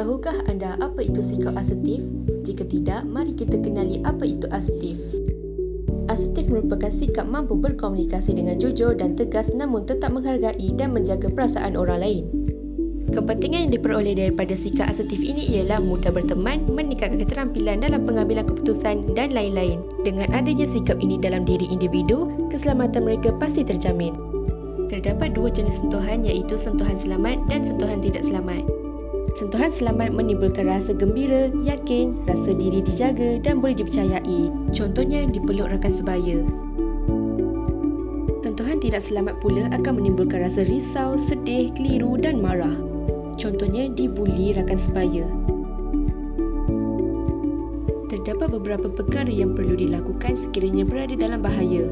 Tahukah anda apa itu sikap asertif? Jika tidak, mari kita kenali apa itu asertif. Asertif merupakan sikap mampu berkomunikasi dengan jujur dan tegas namun tetap menghargai dan menjaga perasaan orang lain. Kepentingan yang diperoleh daripada sikap asertif ini ialah mudah berteman, meningkatkan keterampilan dalam pengambilan keputusan dan lain-lain. Dengan adanya sikap ini dalam diri individu, keselamatan mereka pasti terjamin. Terdapat dua jenis sentuhan iaitu sentuhan selamat dan sentuhan tidak selamat. Sentuhan selamat menimbulkan rasa gembira, yakin, rasa diri dijaga dan boleh dipercayai. Contohnya dipeluk rakan sebaya. Sentuhan tidak selamat pula akan menimbulkan rasa risau, sedih, keliru dan marah. Contohnya dibuli rakan sebaya. Terdapat beberapa perkara yang perlu dilakukan sekiranya berada dalam bahaya.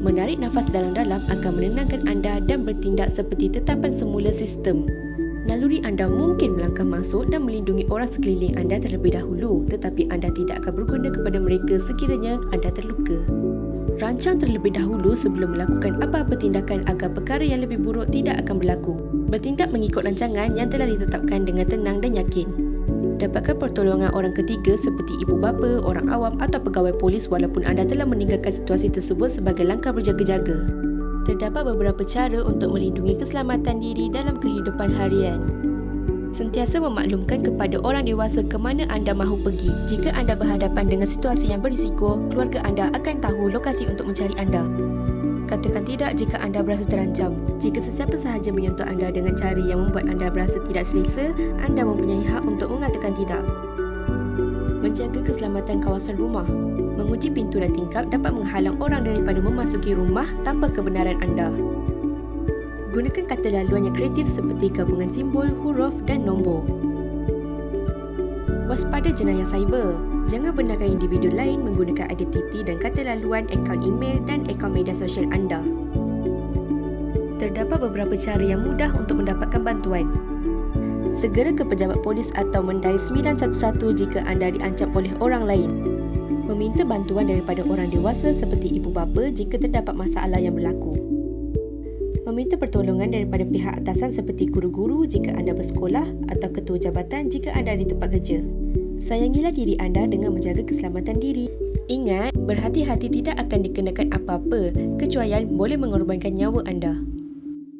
Menarik nafas dalam-dalam akan menenangkan anda dan bertindak seperti tetapan semula sistem. Naluri anda mungkin melangkah masuk dan melindungi orang sekeliling anda terlebih dahulu tetapi anda tidak akan berguna kepada mereka sekiranya anda terluka. Rancang terlebih dahulu sebelum melakukan apa-apa tindakan agar perkara yang lebih buruk tidak akan berlaku. Bertindak mengikut rancangan yang telah ditetapkan dengan tenang dan yakin. Dapatkan pertolongan orang ketiga seperti ibu bapa, orang awam atau pegawai polis walaupun anda telah meninggalkan situasi tersebut sebagai langkah berjaga-jaga. Terdapat beberapa cara untuk melindungi keselamatan diri dalam kehidupan harian. Sentiasa memaklumkan kepada orang dewasa ke mana anda mahu pergi. Jika anda berhadapan dengan situasi yang berisiko, keluarga anda akan tahu lokasi untuk mencari anda. Katakan tidak jika anda berasa terancam. Jika sesiapa sahaja menyentuh anda dengan cara yang membuat anda berasa tidak selesa, anda mempunyai hak untuk mengatakan tidak. Menjaga keselamatan kawasan rumah. Menguji pintu dan tingkap dapat menghalang orang daripada memasuki rumah tanpa kebenaran anda. Gunakan kata laluan yang kreatif seperti gabungan simbol, huruf dan nombor. Waspada jenayah cyber. Jangan benarkan individu lain menggunakan identiti dan kata laluan akaun email dan akaun media sosial anda. Terdapat beberapa cara yang mudah untuk mendapatkan bantuan. Segera ke pejabat polis atau mendai 911 jika anda diancam oleh orang lain. Meminta bantuan daripada orang dewasa seperti ibu bapa jika terdapat masalah yang berlaku meminta pertolongan daripada pihak atasan seperti guru-guru jika anda bersekolah atau ketua jabatan jika anda di tempat kerja. Sayangilah diri anda dengan menjaga keselamatan diri. Ingat, berhati-hati tidak akan dikenakan apa-apa kecuali boleh mengorbankan nyawa anda.